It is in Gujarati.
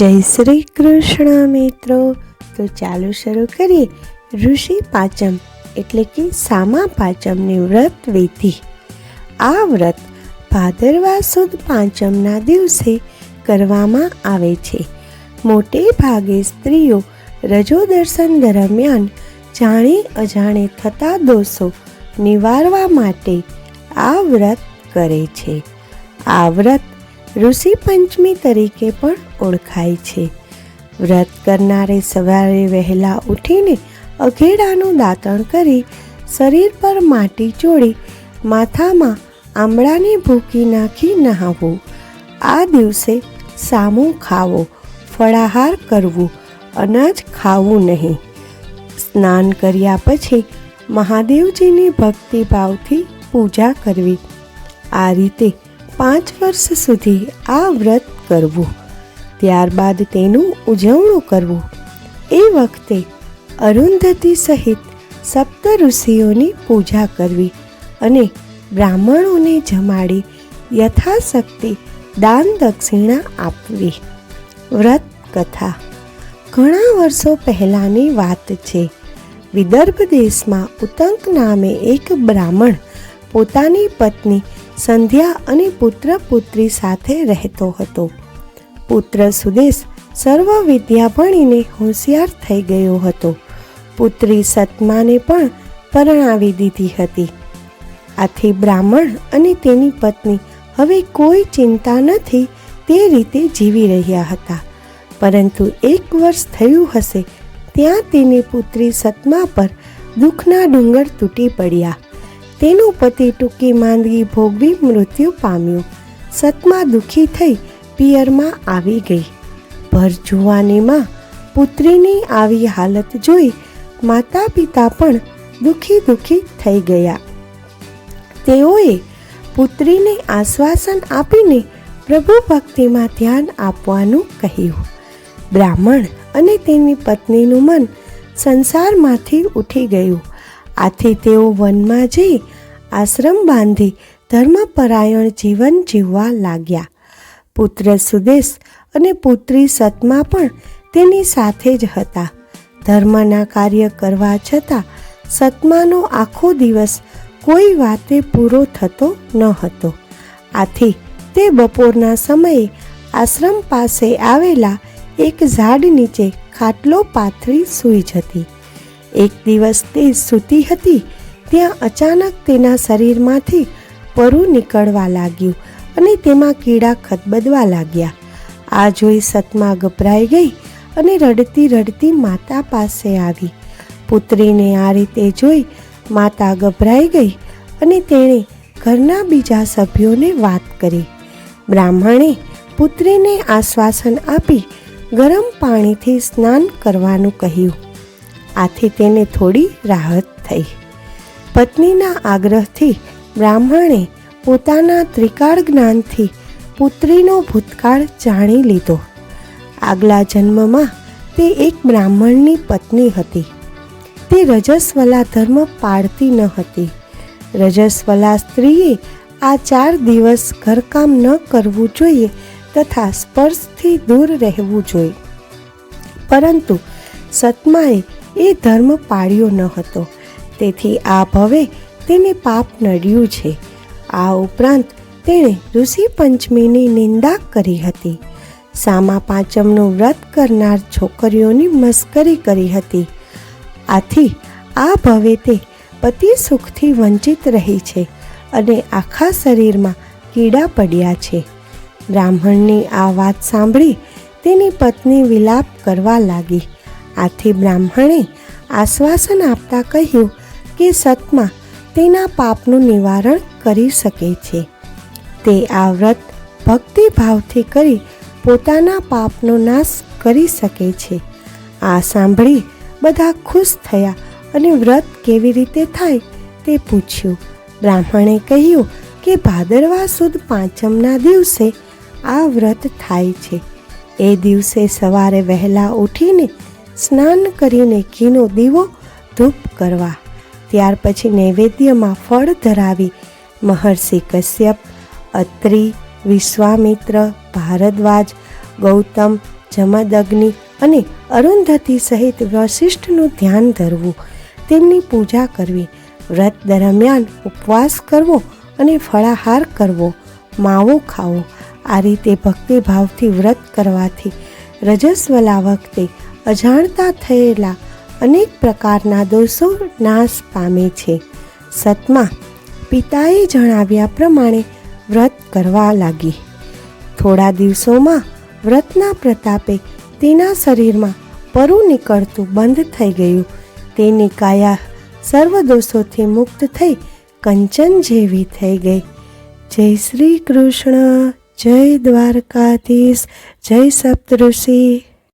જય શ્રી કૃષ્ણ મિત્રો. તો ચાલો શરૂ કરીએ ઋષિ પાંચમ એટલે કે સામા પાંચમની વ્રત વિધિ. આ વ્રત ભાદરવા સુદ પાંચમના દિવસે કરવામાં આવે છે. મોટે ભાગે સ્ત્રીઓ રજો દર્શન દરમિયાન જાણે અજાણે થતા દોષો નિવારવા માટે આ વ્રત કરે છે. આ વ્રત ઋષિ પંચમી તરીકે પણ ઓળખાય છે. વ્રત કરનારે સવારે વહેલા ઉઠીને અઘેડાનું દાંતણ કરી શરીર પર માટી ચોળી માથામાં આમળાને ભૂકી નાખી નહાવું. આ દિવસે સામું ખાવો, ફળાહાર કરવું, અનાજ ખાવું નહીં. સ્નાન કર્યા પછી મહાદેવજીની ભક્તિભાવથી પૂજા કરવી. આ રીતે પાંચ વર્ષ સુધી આ વ્રત કરવું, ત્યારબાદ તેનું ઉજવણું કરવું. એ વખતે અરુંધતી સહિત સપ્ત ઋષિઓની પૂજા કરવી અને બ્રાહ્મણોને જમાડી યથાશક્તિ દાન દક્ષિણા આપવી. વ્રત કથા. ઘણા વર્ષો પહેલાંની વાત છે. વિદર્ભ દેશમાં ઉતંક નામે એક બ્રાહ્મણ પોતાની પત્ની સંધ્યા અને પુત્ર પુત્રી સાથે રહેતો હતો. પુત્ર સુદેશ સર્વ વિદ્યા ભણીને હોશિયાર થઈ ગયો હતો. પુત્રી સતમાને પણ પરણાવી દીધી હતી. આથી બ્રાહ્મણ અને તેની પત્ની હવે કોઈ ચિંતા નથી તે રીતે જીવી રહ્યા હતા. પરંતુ એક વર્ષ થયું હશે, ત્યાં તેની પુત્રી સતમા પર દુઃખના ડુંગર તૂટી પડ્યા. તેનો પતિ ટૂંકી માંદગી ભોગવી મૃત્યુ પામ્યો. સતમા દુઃખી થઈ પિયરમાં આવી ગઈ. ભર જુવાનીમાં પુત્રીની આવી હાલત જોઈ માતા પિતા પણ દુઃખી દુઃખી થઈ ગયા. તેઓએ પુત્રીને આશ્વાસન આપીને પ્રભુ ભક્તિમાં ધ્યાન આપવાનું કહ્યું. બ્રાહ્મણ અને તેની પત્નીનું મન સંસારમાંથી ઉઠી ગયું. આથી તેઓ વનમાં જઈ આશ્રમ બાંધી ધર્મપરાયણ જીવન જીવવા લાગ્યા. પુત્ર સુદેશ અને પુત્રી સતમા પણ તેની સાથે જ હતા. ધર્મના કાર્ય કરવા છતાં સતમાનો આખો દિવસ કોઈ વાતે પૂરો થતો ન હતો. આથી તે બપોરના સમયે આશ્રમ પાસે આવેલા એક ઝાડ નીચે ખાટલો પાથરી સૂઈ જતી. એક દિવસ તે સૂતી હતી. ત્યાં અચાનક તેના શરીરમાંથી પરુ નીકળવા લાગ્યું અને તેમાં કીડા ખદબદવા લાગ્યા. આ જોઈ સતમા ગભરાઈ ગઈ અને રડતી રડતી માતા પાસે આવી. પુત્રીને આ રીતે જોઈ માતા ગભરાઈ ગઈ અને તેણે ઘરના બીજા સભ્યોને વાત કરી. બ્રાહ્મણે પુત્રીને આશ્વાસન આપી ગરમ પાણીથી સ્નાન કરવાનું કહ્યું. આથી તેને થોડી રાહત થઈ. પત્નીના આગ્રહથી બ્રાહ્મણે પોતાના ત્રિકાળ જ્ઞાનથી પુત્રીનો ભૂતકાળ જાણી લીધો. આગલા જન્મમાં તે એક બ્રાહ્મણની પત્ની હતી. તે રજસ્વલા ધર્મ પાળતી ન હતી. રજસ્વલા સ્ત્રીએ આ ચાર દિવસ ઘરકામ ન કરવું જોઈએ તથા સ્પર્શથી દૂર રહેવું જોઈએ. પરંતુ સતમાએ એ ધર્મ પાળ્યો ન હતો. તેથી આ ભવે તેને પાપ નડ્યું છે. આ ઉપરાંત તેણે ઋષિ પંચમીની નિંદા કરી હતી. સામા પાંચમનું વ્રત કરનાર છોકરીઓની મસ્કરી કરી હતી. આથી આ ભવે તે પતિ સુખથી વંચિત રહી છે અને આખા શરીરમાં કીડા પડ્યા છે. બ્રાહ્મણની આ વાત સાંભળી તેની પત્ની વિલાપ કરવા લાગી. આથી બ્રાહ્મણે આશ્વાસન આપતા કહ્યું કે સતમા તેના પાપનું નિવારણ કરી શકે છે. તે આ વ્રત ભક્તિભાવથી કરી પોતાના પાપનો નાશ કરી શકે છે. આ સાંભળી બધા ખુશ થયા અને વ્રત કેવી રીતે થાય તે પૂછ્યું. બ્રાહ્મણે કહ્યું કે ભાદરવા સુદ પાંચમના દિવસે આ વ્રત થાય છે. એ દિવસે સવારે વહેલા ઉઠીને સ્નાન કરીને ઘીનો દીવો ધૂપ કરવા. ત્યાર પછી નૈવેદ્યમાં ફળ ધરાવી મહર્ષિ કશ્યપ, અત્રિ, વિશ્વામિત્ર, ભારદ્વાજ, ગૌતમ, જમદગ્નિ અને અરુંધતી સહિત વશિષ્ઠનું ધ્યાન ધરવું. તેમની પૂજા કરવી, વ્રત દરમિયાન ઉપવાસ કરવો અને ફળાહાર કરવો, માવો ખાવો. આ રીતે ભક્તિભાવથી વ્રત કરવાથી રજસ્વલા વખતે અજાણતા થયેલા અનેક પ્રકારના દોષો નાશ પામે છે. સતમાં પિતાએ જણાવ્યા પ્રમાણે વ્રત કરવા લાગી. થોડા દિવસોમાં વ્રતના પ્રતાપે તેના શરીરમાં પરુ નીકળતું બંધ થઈ ગયું. તેની કાયા સર્વ દોષોથી મુક્ત થઈ કંચન જેવી થઈ ગઈ. જય શ્રી કૃષ્ણ, જય દ્વારકાધીશ, જય સપ્તઋષિ.